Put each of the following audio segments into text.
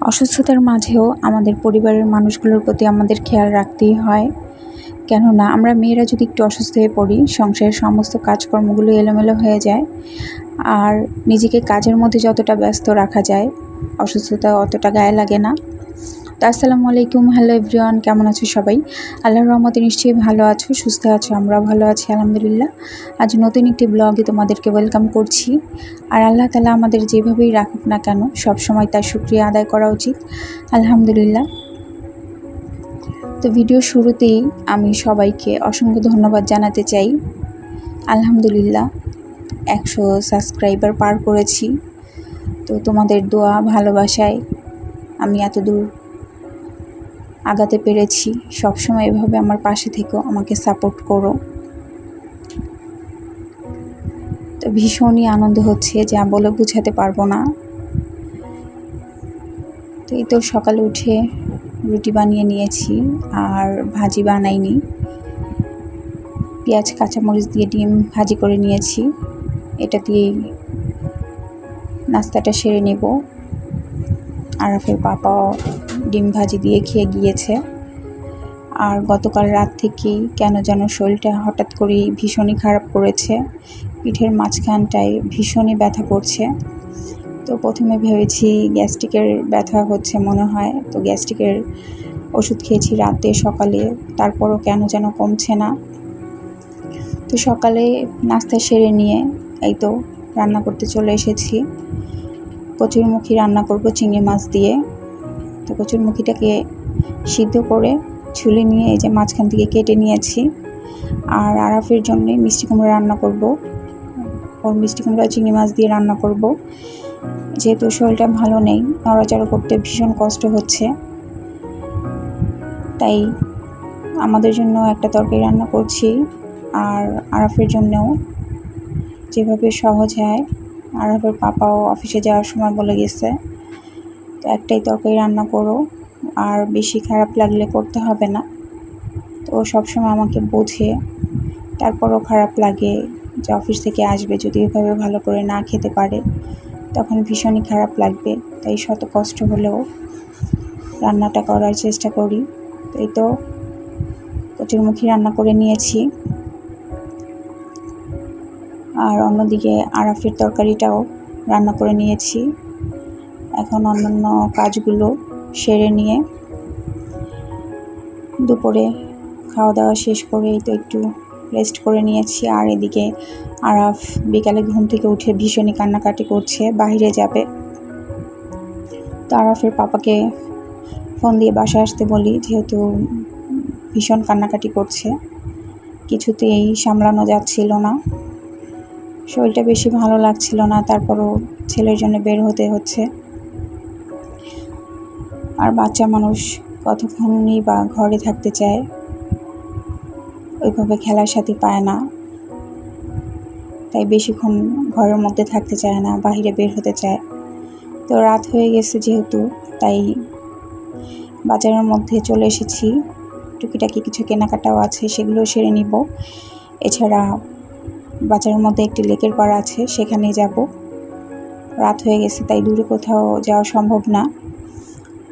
অসুস্থতার মাঝেও আমাদের পরিবারের মানুষগুলোর প্রতি আমাদের খেয়াল রাখতেই হয়। কেননা, আমরা মেয়েরা যদি একটু অসুস্থ হয়ে পড়ি, সংসারের সমস্ত কাজকর্মগুলো এলোমেলো হয়ে যায় আর নিজেকে কাজের মধ্যে যতটা ব্যস্ত রাখা যায়, অসুস্থতা অতটা গায়ে লাগে না। তো আসসালামু আলাইকুম, হ্যালো এভরিওয়ান, কেমন আছো সবাই? আল্লাহর রহমতে নিশ্চয়ই ভালো আছো, সুস্থ আছো, আমরাও ভালো আছি, আলহামদুলিল্লাহ। আজ নতুন একটি ব্লগে তোমাদেরকে ওয়েলকাম করছি। আর আল্লাহ তালা আমাদের যেভাবেই রাখুক না কেন সব সময় তার শুক্রিয়া আদায় করা উচিত, আলহামদুলিল্লাহ। তো ভিডিও শুরুতেই আমি সবাইকে অসংখ্য ধন্যবাদ জানাতে চাই। আলহামদুলিল্লাহ, একশো সাবস্ক্রাইবার পার করেছি। তো তোমাদের দোয়া, ভালোবাসায় আমি এত দূর আগাতে পেরেছি। সবসময় এভাবে আমার পাশে থেকেও আমাকে সাপোর্ট করো। তো ভীষণই আনন্দ হচ্ছে যা বলে বুঝাতে পারব না। তো এই তো সকালে উঠে রুটি বানিয়ে নিয়েছি আর ভাজি বানাইনি। পেঁয়াজ, কাঁচামরিচ দিয়ে ডিম ভাজি করে নিয়েছি। এটা দিয়েই নাস্তাটা সেরে নেব। আরাফের পাপাও ডিম ভাজি দিয়ে খেয়ে গিয়েছে। আর গতকাল রাত থেকেই কেন যেন শরীরটা হঠাৎ করেই ভীষণই খারাপ করেছে। পিঠের মাঝখানটায় ভীষণই ব্যথা করছে। তো প্রথমে ভেবেছি গ্যাস্ট্রিকের ব্যথা হচ্ছে মনে হয়। তো গ্যাস্ট্রিকের ওষুধ খেয়েছি রাতে সকালে, তারপরও কেন যেন কমছে না। তো সকালে নাস্তা সেরে নিয়ে এই তো রান্না করতে চলে এসেছি। কচুরমুখী রান্না করব চিংড়ি মাছ দিয়ে। তো কচুরমুখীটাকে সিদ্ধ করে ছুলে নিয়ে এই যে মাঝখান থেকে কেটে নিয়েছি। আর আরাফের জন্যে মিষ্টি কুমড়া রান্না করব। ওর মিষ্টি কুমড়া, চিংড়ি মাছ দিয়ে রান্না করব। যেহেতু শরীরটা ভালো নেই, নড়াচড়া করতে ভীষণ কষ্ট হচ্ছে। তাই আমাদের জন্য একটা তরকারি রান্না করছি। আর আরাফের জন্যও যেভাবে সহজ হয়, আরাফের পাপাও অফিসে যাওয়ার সময় বলে গেছে। একটাই তরকারি রান্না করো। আর বেশি খারাপ লাগলে করতে হবে না। তো সবসময় আমাকে বোঝে, তারপরও খারাপ লাগে যে অফিস থেকে আসবে, যদি এভাবে ভালো করে না খেতে পারে, তখন ভীষণই খারাপ লাগবে। তাই শত কষ্ট হলেও রান্নাটা করার চেষ্টা করি। এই তো কচুরমুখী রান্না করে নিয়েছি। আর অন্যদিকে আরাফের তরকারিটাও রান্না করে নিয়েছি। এখন অন্যান্য কাজগুলো সেরে নিয়ে দুপুরে খাওয়া দাওয়া শেষ করেই তো একটু রেস্ট করে নিয়েছি। আর এদিকে আরাফ বিকালে ঘুম থেকে উঠে ভীষণই কান্নাকাটি করছে, বাইরে যাবে। তো আরাফের পাপাকে ফোন দিয়ে বাসায় আসতে বলি, যেহেতু ভীষণ কান্নাকাটি করছে। কিছুতেই সামলানো যাচ্ছিল না। শরীরটা বেশি ভালো লাগছিল না, তারপরও ছেলের জন্য বের হতে হচ্ছে। আর বাচ্চা মানুষ কতক্ষণই বা ঘরে থাকতে চায়, ওইভাবে খেলার সাথে পায় না। তাই বেশিক্ষণ ঘরের মধ্যে থাকতে চায় না, বাহিরে বের হতে চায়। তো রাত হয়ে গেছে যেহেতু, তাই বাজারের মধ্যে চলে এসেছি। টুকিটাকি কিছু কেনাকাটাও আছে, সেগুলো সেরে নিব। এছাড়া বাজারের মধ্যে একটি লেকের পাড়া আছে সেখানে যাব। রাত হয়ে গেছে, তাই দূরে কোথাও যাওয়া সম্ভব না।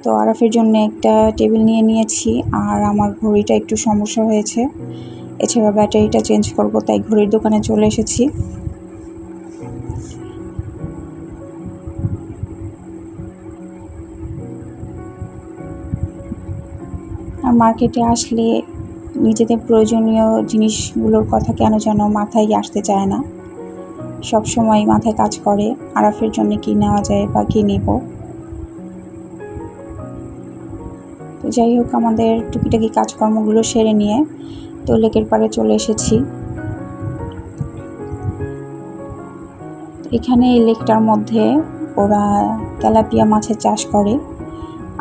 তো আরাফের জন্য একটা টেবিল নিয়ে নিয়েছি আর আমার ঘড়িটা একটু সমস্যা হয়েছে। এছাড়া ব্যাটারিটা চেঞ্জ করব, তাই ঘড়ির দোকানে চলে এসেছি। আর মার্কেটে আসলে নিজেদের প্রয়োজনীয় জিনিসগুলোর কথা কেন যেন মাথায় আসতে চায় না। সব সময় মাথায় কাজ করে আরাফের জন্য কি নেওয়া যায় বা কি নেব। যাই হোক, আমাদের টুকিটাকি কাজকর্মগুলো সেরে নিয়ে তো লেকের পাড়ে চলে এসেছি। এখানে এই লেকটার মধ্যে ওরা তেলাপিয়া মাছের চাষ করে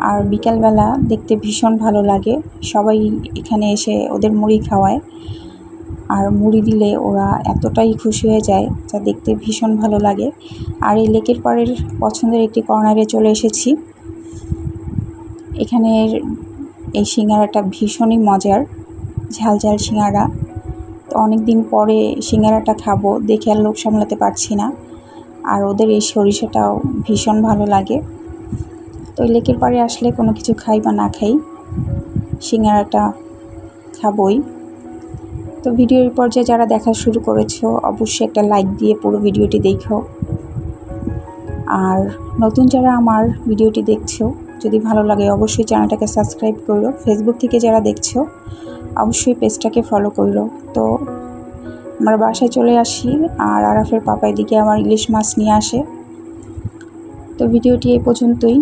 আর বিকালবেলা দেখতে ভীষণ ভালো লাগে। সবাই এখানে এসে ওদের মুড়ি খাওয়ায় আর মুড়ি দিলে ওরা এতটাই খুশি হয়ে যায় যা দেখতে ভীষণ ভালো লাগে। আর এই লেকের পাড়ের পছন্দের একটি কর্নারে চলে এসেছি। এখানের এই সিঙ্গারাটা ভীষণই মজার ঝাল ঝাল সিঙ্গারা। তো অনেক দিন পরে সিঙ্গারাটা খাব, দেখে আর লোক সামলাতে পারছি না। আর ওদের এই সরিষাটাও ভীষণ ভালো লাগে। তো লেকের পাড়ে আসলে কোনো কিছু খাই বা না খাই, সিঙ্গারাটা খাবই। তো ভিডিওর পর্যায়ে যারা দেখা শুরু করেছ, অবশ্যই একটা লাইক দিয়ে পুরো ভিডিওটি দেখো। আর নতুন যারা আমার ভিডিওটি দেখছ যদি ভালো লাগে অবশ্যই চ্যানেলটাকে সাবস্ক্রাইব করো। ফেসবুক থেকে যারা দেখছ, অবশ্যই পেজটাকে ফলো করো। তো আমরা বাসায় চলে আসি আর আরাফের পাপা এদিকে আমার ইলিশ মাছ নিয়ে আসে। তো ভিডিওটি এই পর্যন্তই।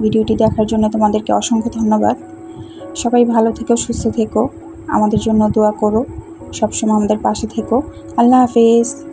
ভিডিওটি দেখার জন্য তোমাদেরকে অসংখ্য ধন্যবাদ। সবাই ভালো থেকো, সুস্থ থেকো। আমাদের জন্য দোয়া করো। সবসময় আমাদের পাশে থেকো। আল্লাহ হাফেজ।